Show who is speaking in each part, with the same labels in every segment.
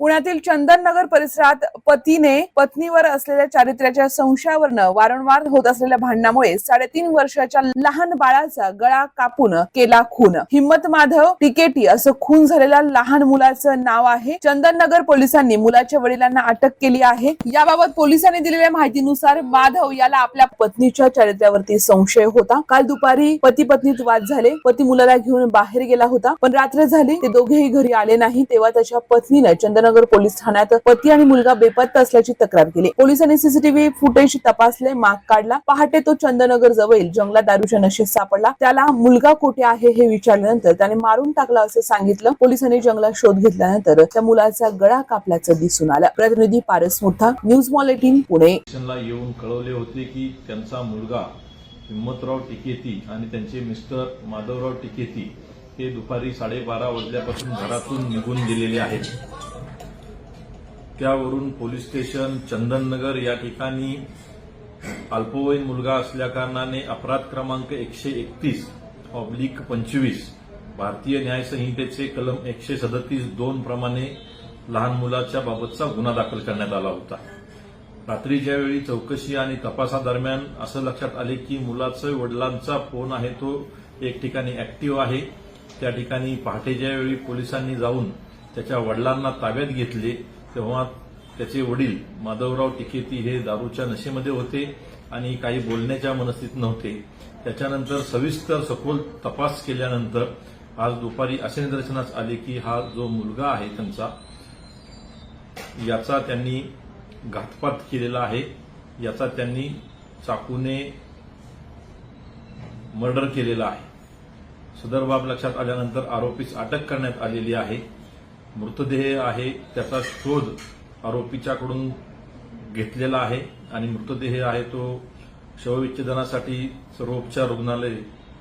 Speaker 1: पुण्यातील चंदननगर परिसरात पतीने पत्नीवर असलेल्या चारित्र्याच्या संशयावरनं वारंवार होत असलेल्या भांडणामुळे साडेतीन वर्षाच्या लहान बाळाचा गळा कापून केला खून. हिम्मत माधव टिकेटी असं खून झालेल्या लहान मुलाचं नाव आहे. चंदननगर पोलिसांनी मुलाच्या वडिलांना अटक केली आहे. याबाबत पोलिसांनी दिलेल्या माहितीनुसार माधव याला आपल्या पत्नीच्या चारित्र्यावरती संशय होता. काल दुपारी पती पत्नीत वाद झाले. पती मुलाला घेऊन बाहेर गेला होता. पण रात्र झाली. ते दोघेही घरी आले नाही. तेव्हा त्याच्या पत्नीनं चंदनगर पोलीस ठाण्यात पती आणि मुलगा बेपत्ता असल्याची तक्रार केली. पोलिसांनी सीसीटीव्ही फुटेज तपासले माग काढला. पहाटे तो चंदनगर जवळील जंगलात दारूच्या नशेत सापडला. त्याला मुलगा कुठे आहे हे विचारल्यानंतर त्याने मारून टाकला असं सांगितलं. पोलिसांनी जंगलात शोध घेतल्यानंतर त्या मुलाचा गळा कापल्याचं दिसून आलं. प्रतिनिधी Paras Mutha news mall eighteen Pune.
Speaker 2: येऊन कळवले होते की त्यांचा मुलगा हिम्मतराव टिकेती आणि त्यांचे मिस्टर माधवराव टिकेती हे दुपारी साडेबारा वाजल्यापासून घरातून निघून गेलेले आहेत. त्यावरून पोलीस स्टेशन चंदननगर या ठिकाणी अल्पवयीन मुलगा असल्याकारणाने अपराध क्रमांक एकशे एकतीस ऑब्लिक पंचवीस भारतीय न्यायसंहितेचे कलम एकशे सदतीस दोन प्रमाणे लहान मुलाच्या बाबतचा गुन्हा दाखल करण्यात आला होता. रात्रीच्या वेळी चौकशी आणि तपासादरम्यान असं लक्षात आले की मुलाचा वडिलांचा फोन आहे तो एक ठिकाणी ऍक्टिव्ह आहे त्या ठिकाणी पहाटेच्या वेळी पोलिसांनी जाऊन त्याच्या वडिलांना ताब्यात घेतले तेव्हा त्याचे वडील माधवराव टिकेती हे दारूच्या नशेमध्ये होते आणि काही बोलण्याच्या मनस्थितीत नव्हते. त्याच्यानंतर सविस्तर सखोल तपास केल्यानंतर आज दुपारी असे निदर्शनास आले की हा जो मुलगा आहे त्यांचा याचा त्यांनी घातपात केलेला आहे. याचा त्यांनी चाकूने मर्डर केलेला आहे. सदर बाब लक्षात आल्यानंतर आरोपीस अटक करण्यात आलेली आहे. मृतदेह आहे त्याचा शोध आरोपीच्याकडून घेतलेला आहे आणि मृतदेह आहे तो शवविच्छेदनासाठी सर्वोपचार रुग्णालय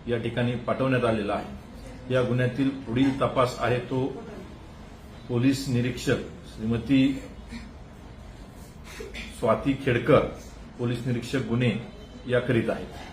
Speaker 2: या ठिकाणी पाठवण्यात आलेला आहे. या गुन्ह्यातील पुढील तपास आहे तो पोलीस निरीक्षक श्रीमती स्वाती खेडकर पोलीस निरीक्षक गुन्हे या करीत आहेत